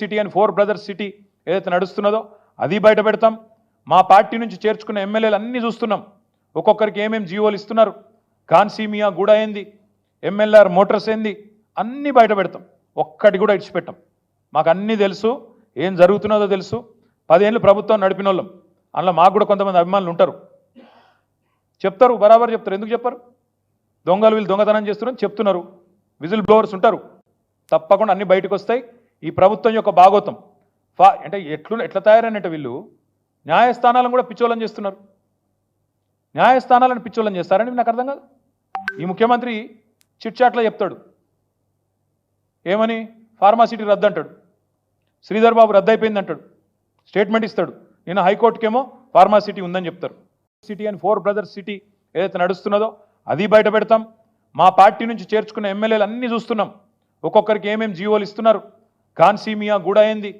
City అని four brothers city ఏదైతే నడుస్తున్నదో అది బయట పెడతాం. మా పార్టీ నుంచి చేర్చుకున్న ఎమ్మెల్యేలు అన్నీ చూస్తున్నాం. ఒక్కొక్కరికి ఏమేమి జీవోలు ఇస్తున్నారు? కాన్సీమియా గూడ ఏంది? ఎంఎల్ఆర్ మోటార్స్ ఏంది? అన్నీ బయట పెడతాం. ఒక్కటి కూడా ఇడిచిపెట్టాం. మాకు అన్నీ తెలుసు. ఏం జరుగుతున్నదో తెలుసు. పదేళ్ళు ప్రభుత్వం నడిపిన వాళ్ళం అందులో మాకు కూడా కొంతమంది అభిమానులు ఉంటారు. చెప్తారు బరాబర్ చెప్తారు. ఎందుకు చెప్పారు? దొంగలు వీళ్ళు దొంగతనం చేస్తున్నారని చెప్తున్నారు. విజిల్ బ్లోవర్స్ ఉంటారు. తప్పకుండా అన్ని బయటకు వస్తాయి. ఈ ప్రభుత్వం యొక్క భాగోతం. ఫా అంటే ఎట్లు ఎట్లా తయారైనట్టు వీళ్ళు? న్యాయస్థానాలను కూడా పిచ్చోళం చేస్తున్నారు. న్యాయస్థానాలను పిచ్చోళం చేస్తారని నాకు అర్థం కాదు? ఈ ముఖ్యమంత్రి చిట్చాట్లో చెప్తాడు. ఏమని? ఫార్మాసిటీ రద్దు అంటాడు శ్రీధర్ బాబు రద్దు అయిపోయింది అంటాడు. స్టేట్మెంట్ ఇస్తాడు. నేను హైకోర్టుకేమో ఫార్మాసిటీ ఉందని చెప్తారు. సిటీ అని ఫోర్ బ్రదర్స్ సిటీ ఏదైతే నడుస్తున్నదో అది బయట పెడతాం. మా పార్టీ నుంచి చేర్చుకున్న ఎమ్మెల్యేలు అన్నీ చూస్తున్నాం. ఒక్కొక్కరికి ఏమేమి జీవోలు ఇస్తున్నారు? కాన్సీమియా గూడ ఏంది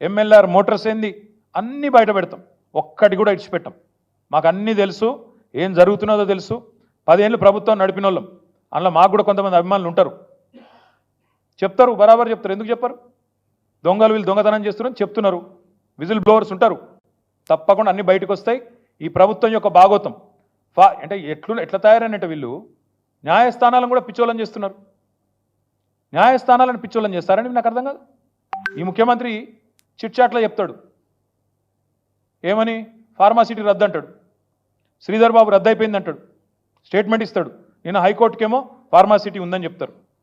ఎంఎల్ఆర్ మోటార్స్ ఏంది అన్నీ బయట పెడతాం. ఒక్కటి కూడా ఇడిచిపెట్టాం. మాకు అన్నీ తెలుసు ఏం జరుగుతున్నదో తెలుసు. పదేళ్ళు ప్రభుత్వం నడిపిన వాళ్ళం అందులో మాకు కూడా కొంతమంది అభిమానులు ఉంటారు. చెప్తారు బరాబర్ చెప్తారు. ఎందుకు చెప్పరు? దొంగలు వీళ్ళు దొంగతనం చేస్తున్నారని చెప్తున్నారు. విజిల్ బ్లోవర్స్ ఉంటారు. తప్పకుండా అన్ని బయటకు వస్తాయి. ఈ ప్రభుత్వం యొక్క భాగోతం. ఫా అంటే ఎట్లు ఎట్లా తయారైనట్టు వీళ్ళు? న్యాయస్థానాలను కూడా పిచ్చోళం చేస్తున్నారు. న్యాయస్థానాలను పిచ్చోళం చేస్తారని నాకు అర్థం కాదు? ఈ ముఖ్యమంత్రి చిట్చాట్లో చెప్తాడు. ఏమని? ఫార్మాసిటీ రద్దు అంటాడు శ్రీధర్ బాబు రద్దు అయిపోయింది అంటాడు స్టేట్మెంట్ ఇస్తాడు. నేను హైకోర్టుకేమో ఫార్మాసిటీ ఉందని చెప్తారు.